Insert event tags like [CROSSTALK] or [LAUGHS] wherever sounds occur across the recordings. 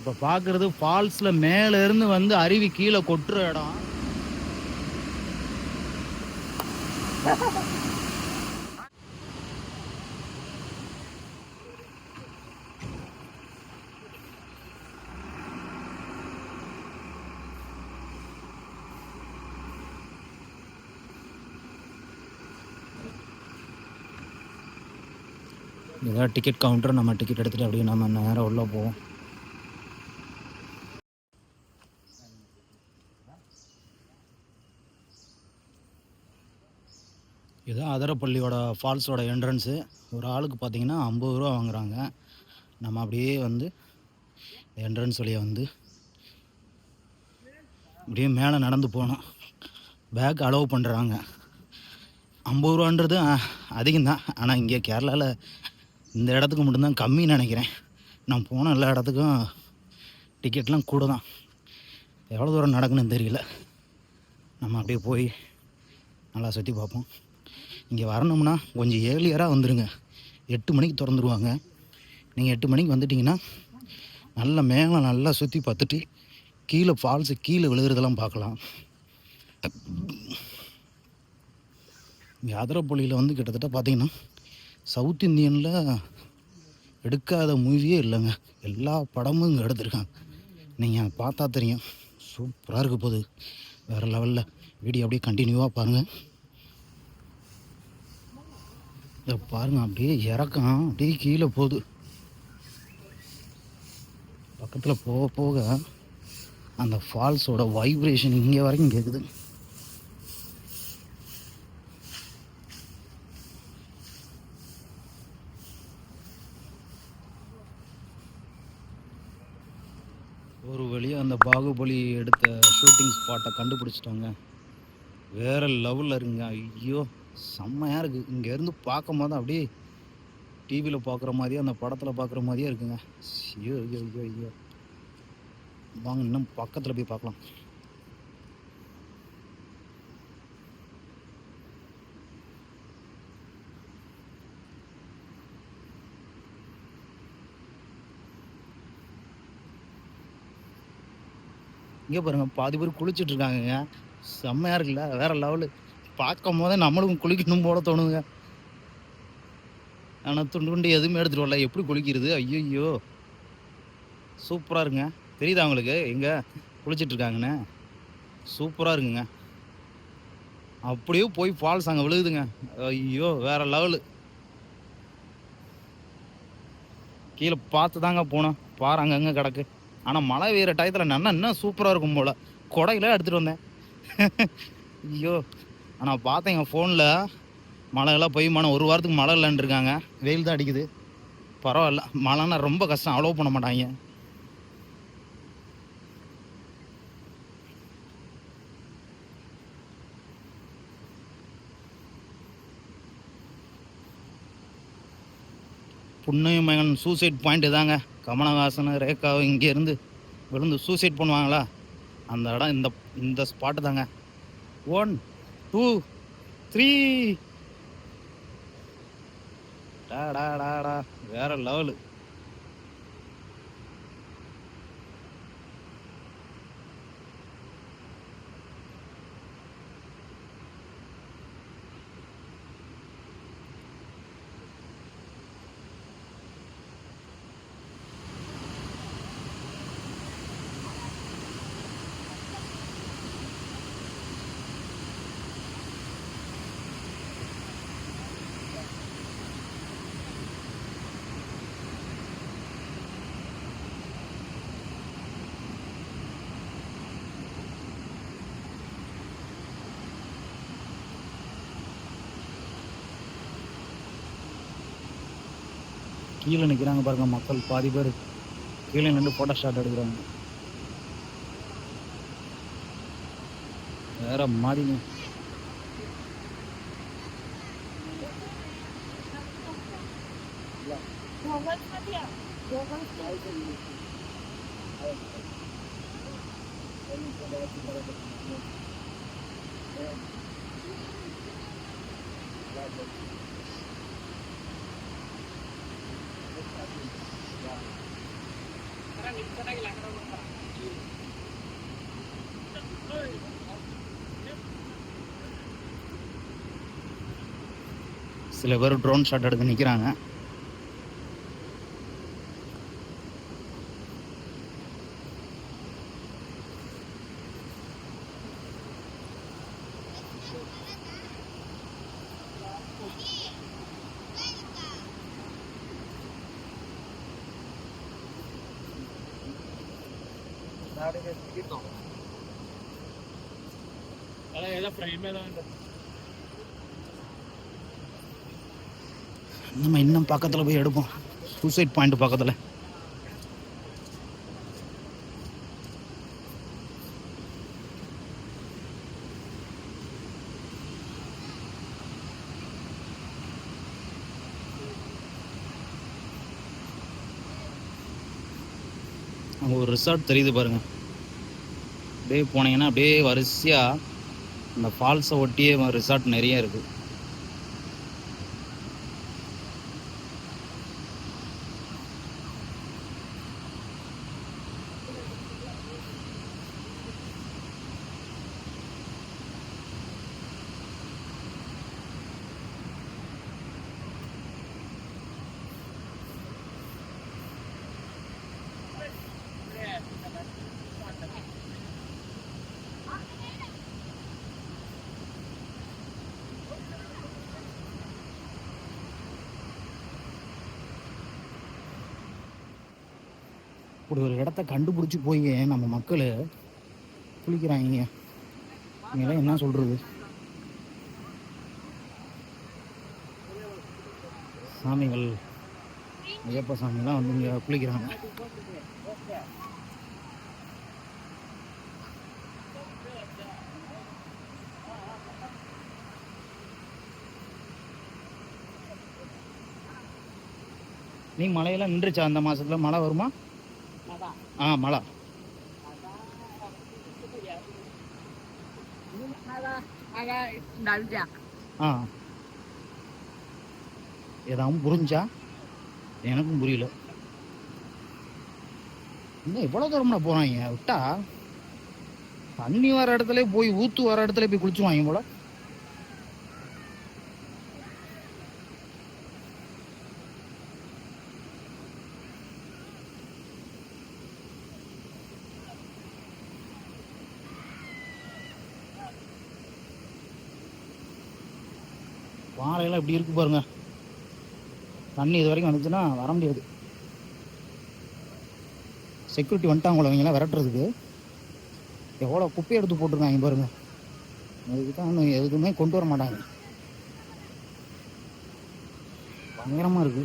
இப்போ பார்க்குறது ஃபால்ஸில் மேலேருந்து வந்து அருவி கீழே கொட்டுற இடம். இதான் டிக்கெட் கவுண்டர் நம்ம டிக்கெட் எடுத்துகிட்டு அப்படியே நம்ம நேரம் உள்ளே போவோம். இதுதான் அதரப்பள்ளியோட ஃபால்ஸோட என்ட்ரன்ஸு. ஒரு ஆளுக்கு பார்த்திங்கன்னா ஐம்பது ரூபா வாங்குகிறாங்க நம்ம அப்படியே வந்து என்ட்ரன்ஸ் வழியை வந்து அப்படியே மேலே நடந்து போனோம் பேக் அலோவ் பண்ணுறாங்க. ஐம்பது ரூபான்றது அதிகம்தான் ஆனால் இங்கே கேரளாவில் இந்த இடத்துக்கு மட்டும்தான் கம்மின்னு நினைக்கிறேன். நான் போன எல்லா இடத்துக்கும் டிக்கெட்லாம் கூட தான். எவ்வளோ தூரம் நடக்குன்னு தெரியல. நம்ம அப்படியே போய் நல்லா சுற்றி பார்ப்போம். இங்கே வரணும்னா கொஞ்சம் ஏர்லியராக வந்துடுங்க எட்டு மணிக்கு திறந்துருவாங்க. நீங்கள் எட்டு மணிக்கு வந்துட்டிங்கன்னா நல்ல மேலே நல்லா சுற்றி பார்த்துட்டு கீழே ஃபால்ஸு கீழே விழுகிறதெல்லாம் பார்க்கலாம். இங்கே அதிரப்பள்ளியில் வந்து கிட்டத்தட்ட பார்த்தீங்கன்னா சவுத் இந்தியனில் எடுக்காத மூவியே இல்லைங்க. எல்லா படமும் இங்கே எடுத்திருக்காங்க. நீங்கள் பார்த்தா தெரியும். சூப்பராக இருக்க போகுது வேறு லெவலில் வீடியோ அப்படியே கண்டினியூவாக பாருங்கள் இதை பாருங்கள் அப்படியே இறக்கம். அப்படியே கீழே போகுது. பக்கத்தில் போக போக அந்த ஃபால்ஸோட வைப்ரேஷன் இங்கே வரைக்கும் கேட்குது ஒரு வழியாக அந்த பாகுபலி எடுத்த ஷூட்டிங் ஸ்பாட்டை கண்டுபிடிச்சிட்டோங்க. வேற லெவலில் இருங்க. ஐயோ. செம்மையாக இருக்குது இங்கேருந்து பார்க்கும் போது அப்படியே டிவியில் பார்க்குற மாதிரியே அந்த படத்தில் பார்க்குற மாதிரியே இருக்குங்க. ஐயோ ஐயோ ஐயோ ஐயோ. வாங்க இன்னும் பக்கத்தில் போய் பார்க்கலாம். இங்கே பாருங்க பாதி பேர் குளிச்சுட்டு இருக்காங்கங்க. செம்மையாக இருக்குல்ல வேற லெவலு. பார்க்கும் போதே நம்மளுக்கும் குளிக்கணும் போல தோணுங்க ஆனால் துண்டு துண்டு எதுவுமே எடுத்துகிட்டு வரல. எப்படி குளிக்கிறது? ஐயோ சூப்பராக இருக்குங்க. தெரியுதா உங்களுக்கு? எங்கே? குளிச்சிட்டு இருக்காங்கன்னு. சூப்பராக இருக்குங்க. அப்படியே போய் ஃபால்ஸ் அங்கே விழுகுதுங்க. ஐயோ வேற லெவலு. கீழே பார்த்து தாங்க போனோம். பாரு அங்கங்கே கிடக்கு. ஆனால் மழை பெய்கிற டயத்தில் நல்லா இன்னும் சூப்பராக இருக்கும் போல். கொடையில எடுத்துகிட்டு வந்தேன். ஐயோ. ஆனால் பார்த்தேன் என் ஃபோனில் மழையெல்லாம் பெய்யுமான ஒரு வாரத்துக்கு மழை இல்லைன்னு இருக்காங்க வெயில் தான் அடிக்குது. பரவாயில்ல. மழைன்னா ரொம்ப கஷ்டம். அலோவ் பண்ண மாட்டாங்க. புண்ணையும் மகன் சூசைட் பாயிண்ட் தாங்க. கமலஹாசன் ரேகாவும் இங்கேருந்து விழுந்து சூசைட் பண்ணுவாங்களா? அந்த இடம் இந்த இந்த ஸ்பாட்டு தாங்க. ஒன் டூ த்ரீ டா டா டா டா. வேற லெவலு கீழே நிற்கிறாங்க பாருங்க மக்கள். பாதி பேர் கீழே நின்று போட்டோ ஷாட் எடுக்கிறாங்க. வேற மாடிங்க Thank you. சில பேர் ட்ரோன் ஷாட் எடுத்து நிற்கிறாங்க நம்ம இன்னும் பக்கத்தில் போய் எடுப்போம். சூசைட் பாயிண்ட் பக்கத்தில் அங்கே ஒரு ரிசார்ட் தெரியுது பாருங்க. அப்படியே போனீங்கன்னா அப்படியே வரிசையாக இந்த ஃபால்ஸை ஒட்டியே ரிசார்ட் நிறைய இருக்குது இப்படி ஒரு இடத்த கண்டுபிடிச்சி போய் நம்ம மக்கள் குளிக்கிறாங்க. இங்கெல்லாம் என்ன சொல்கிறது சாமிகள் ஐயப்ப சாமிலாம் வந்து இங்கே குளிக்கிறாங்க. நீ மழையெல்லாம் நின்றுச்சா அந்த மாசத்துல? மழை வருமா? ஆ மழை. ஆ. ஏதாவது புரிஞ்சா? எனக்கும் புரியல. இன்னும் எவ்வளோ தூரம்னா போகிறாங்க விட்டா? தண்ணி வர இடத்துல போய் ஊத்து வர இடத்துல போய் குளிச்சுவாங்க போல. இப்படி இருக்கு பாருங்க. தண்ணி இது வரைக்கும் வந்துச்சுன்னா வர முடியாது. செக்யூரிட்டி வந்துட்டாங்களோ அவங்களாம் விரட்டுறதுக்கு. எவ்வளோ குப்பையை எடுத்து போட்டிருக்காங்க பாருங்க. அதுக்கு தான் இன்னும் எதுவுமே கொண்டு வர மாட்டாங்க. பயங்கரமாக இருக்கு.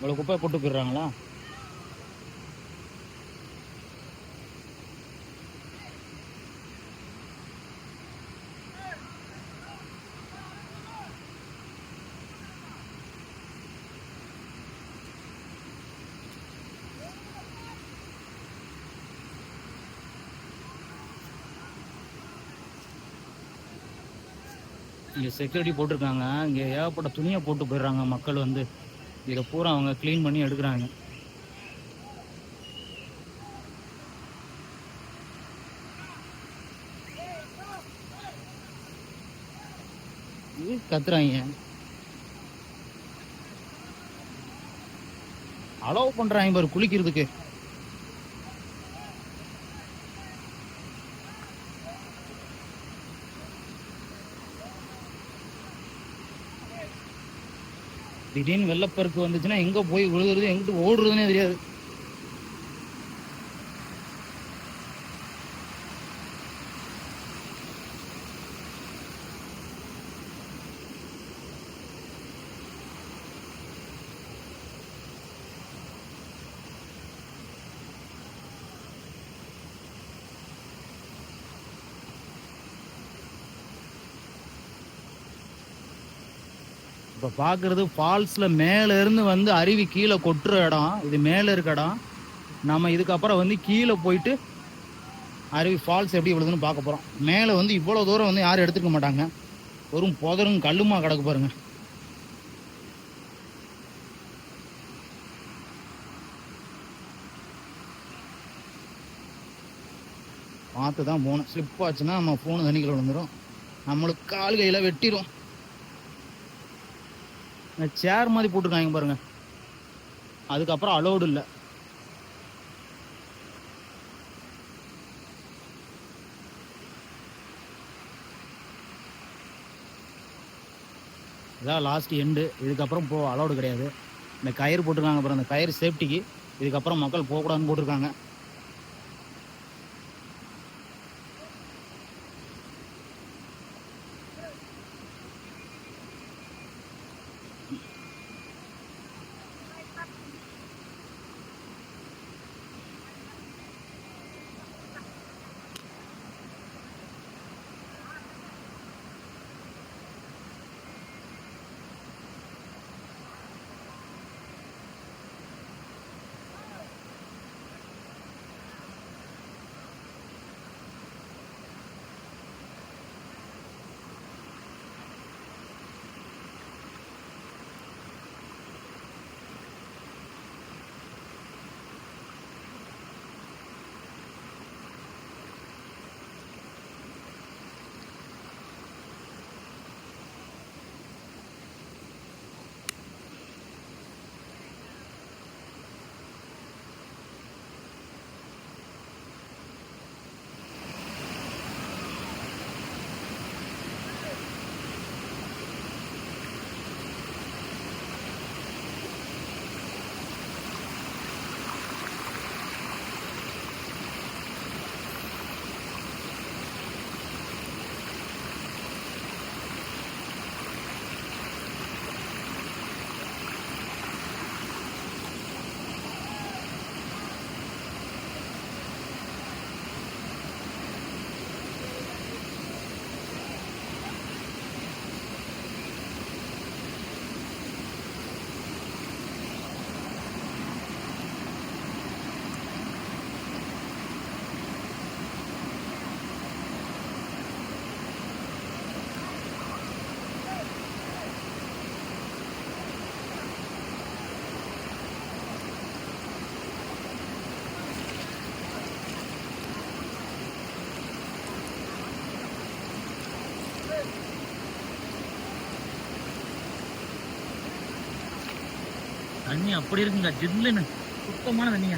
இவ்வளோ குப்பை போட்டு போயிடுறாங்களா? இங்கே செக்யூரிட்டி போட்டிருக்காங்க. இங்கே ஏகப்பட்ட துணியை போட்டு போயிடுறாங்க மக்கள் வந்து. இதை பூரா அவங்க க்ளீன் பண்ணி எடுக்கிறாங்க. கத்துறாங்க. அலோவ் பண்றாங்க பாரு குளிக்கிறதுக்கு. திடீர்னு வெள்ளப்பெருக்கு வந்துச்சுன்னா எங்கே போய் விழுகுறது எங்கிட்டு ஓடுறதுன்னே தெரியாது. இப்போ பார்க்குறது ஃபால்ஸில் மேலே இருந்து வந்து அருவி கீழே கொட்டுற இடம். இது மேலே இருக்க இடம். நம்ம இதுக்கப்புறம் வந்து கீழே போயிட்டு அருவி ஃபால்ஸ் எப்படி விழுதுன்னு பார்க்க போகிறோம் மேலே வந்து இவ்வளோ தூரம் வந்து யாரும் எடுத்துக்க மாட்டாங்க. வெறும் புதரும் கல்லுமா கிடக்கு பாருங்க. பார்த்து தான் போகணும். ஸ்லிப் ஆச்சுன்னா நம்ம ஃபோனு தண்ணிக்குள்ள விழுந்துடும் நம்மளுக்கு கால் கையில் வெட்டிடும் சேர் மாதிரி போட்டிருக்காங்க பாருங்க. அதுக்கப்புறம் அலோடு இல்லை. இதான் லாஸ்ட் எண்டு இதுக்கப்புறம் போ அலோடு கிடையாது. இந்த கயிறு போட்டிருக்காங்க அப்புறம் அந்த கயிறு சேஃப்டிக்கு இதுக்கப்புறம் மக்கள் போகக்கூடாதுன்னு போட்டிருக்காங்க. அப்படி இருக்குங்க ஜில்லுன்னு சுத்தமான தண்ணிங்க.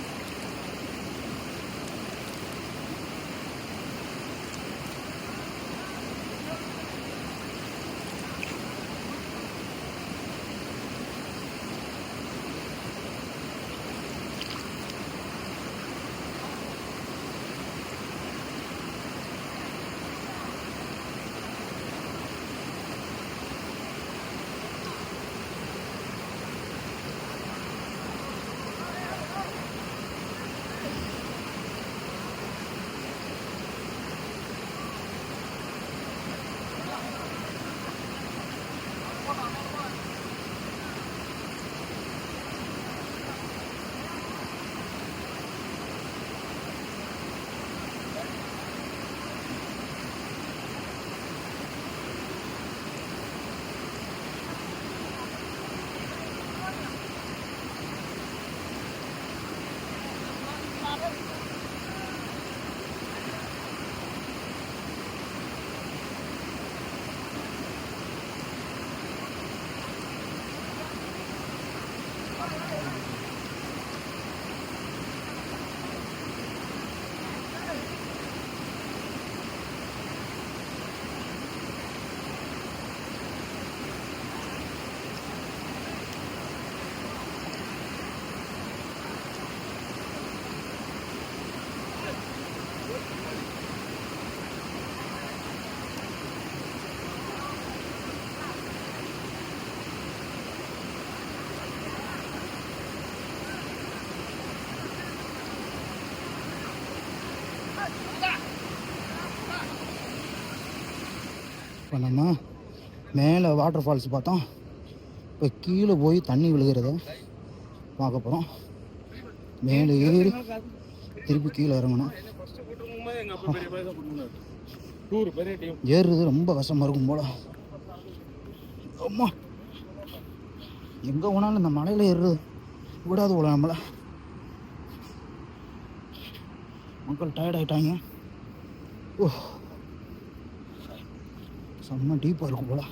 இப்போ நம்ம மேலே வாட்டர் ஃபால்ஸ் பார்த்தோம் இப்போ கீழே போய் தண்ணி விழுகிறத பார்க்க போகிறோம் மேலே ஏறி திருப்பி கீழே இறங்கணும். ஏறுறது ரொம்ப கஷ்டமாக இருக்கும் போல. அம்மா எங்கே போனாலும் இந்த மலையில் ஏறுறது விடாது போல நம்மளை. மக்கள் டயர்ட் ஆகிட்டாங்க ஓ செம்ம டீப்பாக இருக்கும் போல.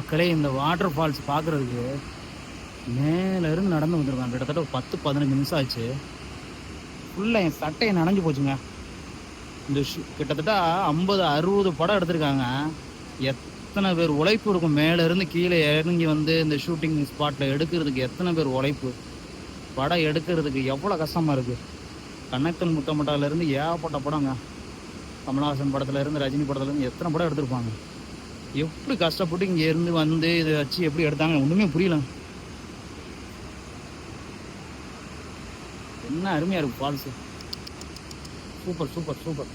மக்களே இந்த வாட்டர் ஃபால்ஸ் பார்க்குறதுக்கு மேலேருந்து நடந்து வந்திருக்காங்க. கிட்டத்தட்ட ஒரு பத்து பதினஞ்சு நிமிஷம் ஆச்சு. ஃபுல்லாக என் சட்டையை நனைஞ்சு போச்சுங்க. இந்த ஷூ கிட்டத்தட்ட ஐம்பது அறுபது படம் எடுத்திருக்காங்க. எத்தனை பேர் உழைப்பு இருக்கும். மேலே இருந்து கீழே இறங்கி வந்து இந்த ஷூட்டிங் ஸ்பாட்டில் எடுக்கிறதுக்கு எத்தனை பேர் உழைப்பு? படம் எடுக்கிறதுக்கு எவ்வளோ கஷ்டமாக இருக்குது கண்ணத்தன் முத்தமட்டாலேருந்து ஏகப்பட்ட படங்க. கமலஹாசன் படத்துலேருந்து ரஜினி படத்துலேருந்து எத்தனை படம் எடுத்திருப்பாங்க? எப்படி கஷ்டப்பட்டு இங்க இருந்து வந்து இதை வச்சு எப்படி எடுத்தாங்க ஒண்ணுமே புரியல. என்ன அருமையா இருக்கும் falls super super super.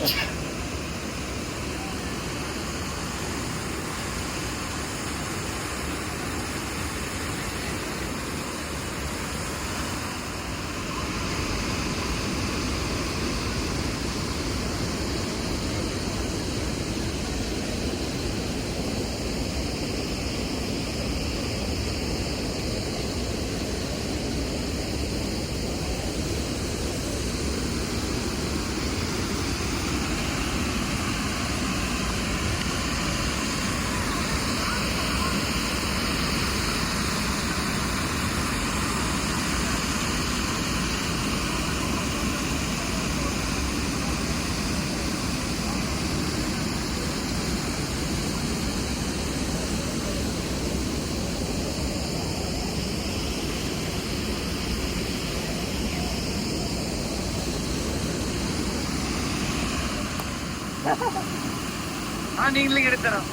Yeah. [LAUGHS] ஆ நீங்களும் எடுத்துறோம்